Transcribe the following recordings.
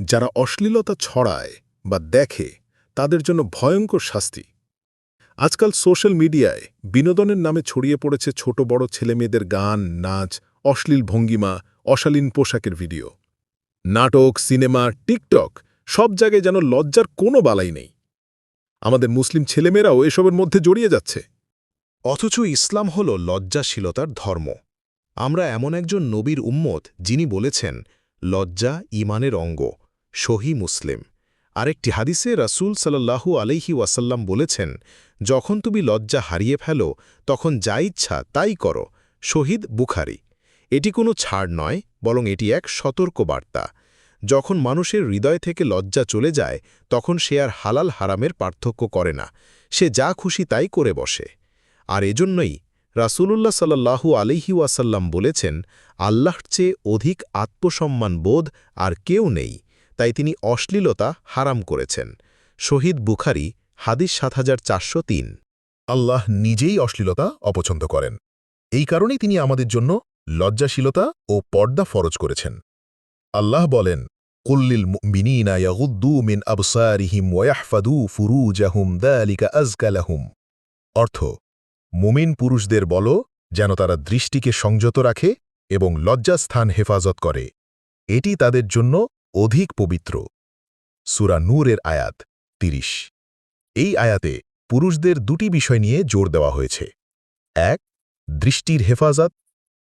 যারা অশ্লীলতা ছড়ায় বা দেখে, তাদের জন্য ভয়ঙ্কর শাস্তি। আজকাল সোশ্যাল মিডিয়ায় বিনোদনের নামে ছড়িয়ে পড়েছে ছোট বড় ছেলেমেয়েদের গান, নাচ, অশ্লীল ভঙ্গিমা, অশালীন পোশাকের ভিডিও। নাটক, সিনেমা, টিকটক সব জায়গায় যেন লজ্জার কোনো বালাই নেই। আমাদের মুসলিম ছেলেমেয়েরাও এসবের মধ্যে জড়িয়ে যাচ্ছে। অথচ ইসলাম হল লজ্জাশীলতার ধর্ম। আমরা এমন একজন নবীর উম্মত যিনি বলেছেন, লজ্জা ইমানের অঙ্গ। সহি মুসলিম। আরেকটি হাদিসে রাসূল সাল্লাল্লাহু আলাইহি ওয়াসাল্লাম বলেছেন, যখন তুমি লজ্জা হারিয়ে ফেলো, তখন যা ইচ্ছা তাই করো। শহীদ বুখারি। এটি কোনো ছাড় নয়, বরং এটি এক সতর্ক বার্তা যখন মানুষের হৃদয় থেকে লজ্জা চলে যায়, তখন সে আর হালাল হারামের পার্থক্য করে না। সে যা খুশি তাই করে বসে। আর এজন্যই রাসূলুল্লাহ সাল্লাল্লাহু আলাইহি ওয়াসাল্লাম বলেছেন, আল্লাহর চেয়ে অধিক আত্মসম্মান বোধ আর কেউ নেই। তাই তিনি অশ্লীলতা হারাম করেছেন। শহীদ বুখারি, হাদিস সাত হাজার চারশো তিন। আল্লাহ নিজেই অশ্লীলতা অপছন্দ করেন। এই কারণেই তিনি আমাদের জন্য লজ্জাশীলতা ও পর্দা ফরজ করেছেন। আল্লাহ বলেন কুল্লিল মিনা আবসারিহিম আজকালাহুম অর্থ, মুমিন পুরুষদের বলো যেন তারা দৃষ্টিকে সংযত রাখে এবং লজ্জাস্থান হেফাজত করে। এটি তাদের জন্য অধিক পবিত্র। সুরা নূরের আয়াত ৩০ এই আয়াতে পুরুষদের দুটি বিষয় নিয়ে জোর দেওয়া হয়েছে। এক, দৃষ্টির হেফাজত।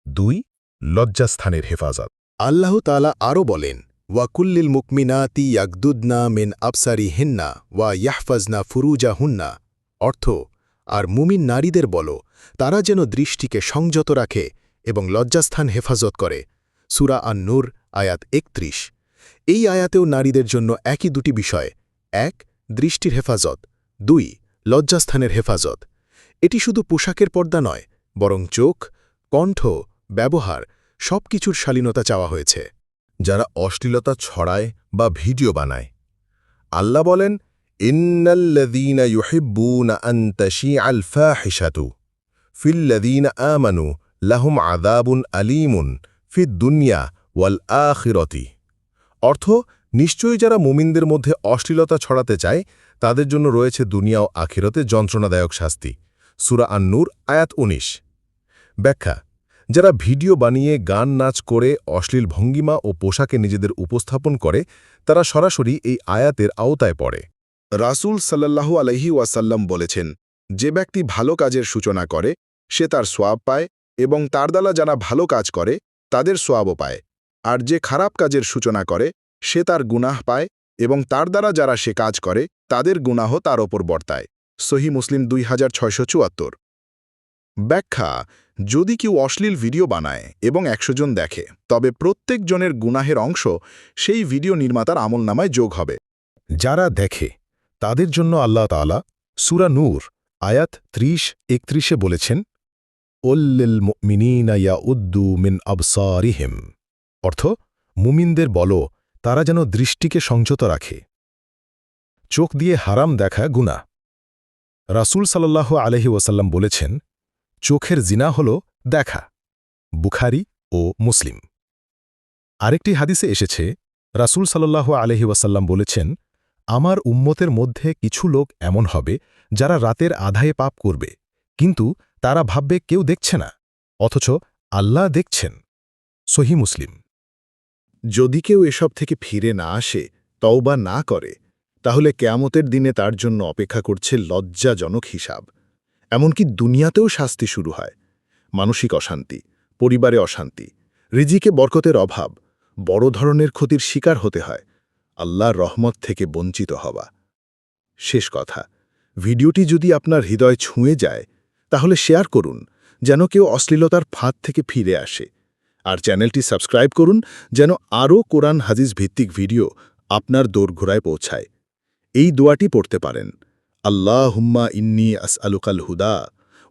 দুই, লজ্জাস্থানের হেফাজত। আল্লাহ তালা আরও বলেন, ওয়াকুল্লিল মুকমিনাতি ইয়াকদুদনা মেন আবসারি হেন্না ওয়া ইয়াহফাজনা ফুরুজা হুন্না অর্থ, আর মুমিন নারীদের বলো, তারা যেন দৃষ্টিকে সংযত রাখে এবং লজ্জাস্থান হেফাজত করে। সুরা আন নূর আয়াত একত্রিশ। এই আয়াতেও নারীদের জন্য একই দুটি বিষয়। এক, দৃষ্টির হেফাজত। দুই, লজ্জাস্থানের হেফাজত। এটি শুধু পোশাকের পর্দা নয়, বরং চোখ, কণ্ঠ, ব্যবহার সব কিছুর শালীনতা চাওয়া হয়েছে। যারা অশ্লীলতা ছড়ায় বা ভিডিও বানায়। আল্লাহ বলেন, ইন্নাল্লাযীনা ইউহিব্বুনা আন আমানু, লাহুম আযাবুন আলীমুন ফিদ দুনিয়া ওয়াল আখিরাতি। অর্থ, নিশ্চয়ই যারা মুমিনদের মধ্যে অশ্লীলতা ছড়াতে চায়, তাদের জন্য রয়েছে দুনিয়া ও আখিরতে যন্ত্রণাদায়ক শাস্তি। সুরা আন্নুর, আয়াত ১৯ ব্যাখ্যা, যারা ভিডিও বানিয়ে, গান নাচ করে, অশ্লীল ভঙ্গিমা ও পোশাকে নিজেদের উপস্থাপন করে, তারা সরাসরি এই আয়াতের আওতায় পড়ে। রাসূল সাল্লাল্লাহু আলহি ওয়াসাল্লাম বলেছেন, যে ব্যক্তি ভালো কাজের সূচনা করে, সে তার সোয়াব পায় এবং তার দ্বারা যারা ভালো কাজ করে, তাদের সোয়াবও পায়। আর যে খারাপ কাজের সূচনা করে, সে তার গুনাহ পায় এবং তার দ্বারা যারা সে কাজ করে, তাদের গুনাহ তার ওপর বর্তায়। সহি মুসলিম দুই হাজার ছয়শো চুয়াত্তর। ব্যাখ্যা, যদি কেউ অশ্লীল ভিডিও বানায় এবং একশো জন দেখে, তবে প্রত্যেক জনের গুনাহের অংশ সেই ভিডিও নির্মাতার আমলনামায় যোগ হবে। যারা দেখে, তাদের জন্য আল্লাহ তালা সুরা নূর, আয়াত ত্রিশ, একত্রিশে বলেছেন, ওল্লিল মিনা ইয়া উদ্দু মিন আবসারিহিম। অর্থ, মুমিনদের বলো, তারা যেন দৃষ্টিকে সংযত রাখে। চোখ দিয়ে হারাম দেখা গুণা রাসূল সাল্লাহ আলহি ওয়াসাল্লাম বলেছেন, চোখের জিনা হল দেখা, বুখারি ও মুসলিম। আরেকটি হাদিসে এসেছে, রাসূল সাল্লাহ আলহি ওয়াসাল্লাম বলেছেন, আমার উম্মতের মধ্যে কিছু লোক এমন হবে, যারা রাতের আধায়ে পাপ করবে, কিন্তু তারা ভাববে কেউ দেখছে না, অথচ আল্লাহ দেখছেন। সহি মুসলিম। যদি কেউ এসব থেকে ফিরে না আসে, তওবা না করে, তাহলে কেয়ামতের দিনে তার জন্য অপেক্ষা করছে লজ্জাজনক হিসাব। এমনকি দুনিয়াতেও শাস্তি শুরু হয়। মানসিক অশান্তি, পরিবারে অশান্তি, রিজিকে বরকতের অভাব, বড় ধরনের ক্ষতির শিকার হতে হয়। আল্লাহর রহমত থেকে বঞ্চিত হওয়া। শেষ কথা, ভিডিওটি যদি আপনার হৃদয় ছুঁয়ে যায়, তাহলে শেয়ার করুন, যেন কেউ অশ্লীলতার ফাঁদ থেকে ফিরে আসে। আর চ্যানেলটি সাবস্ক্রাইব করুন যেন আরও কোরআন হাদিস ভিত্তিক ভিডিও আপনার দোরঘোড়ায় পৌঁছায়। এই দোয়াটি পড়তে পারেন। আল্লাহ হুম্মা ইন্নি আস আলুকাল হুদা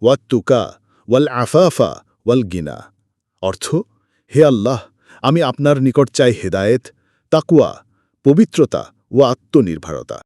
ওয়াত্তুকা ওয়াল আফাফা ওয়াল গিনা। অর্থ, হে আল্লাহ, আমি আপনার নিকট চাই হেদায়েত তাকুয়া পবিত্রতা ও আত্মনির্ভরতা।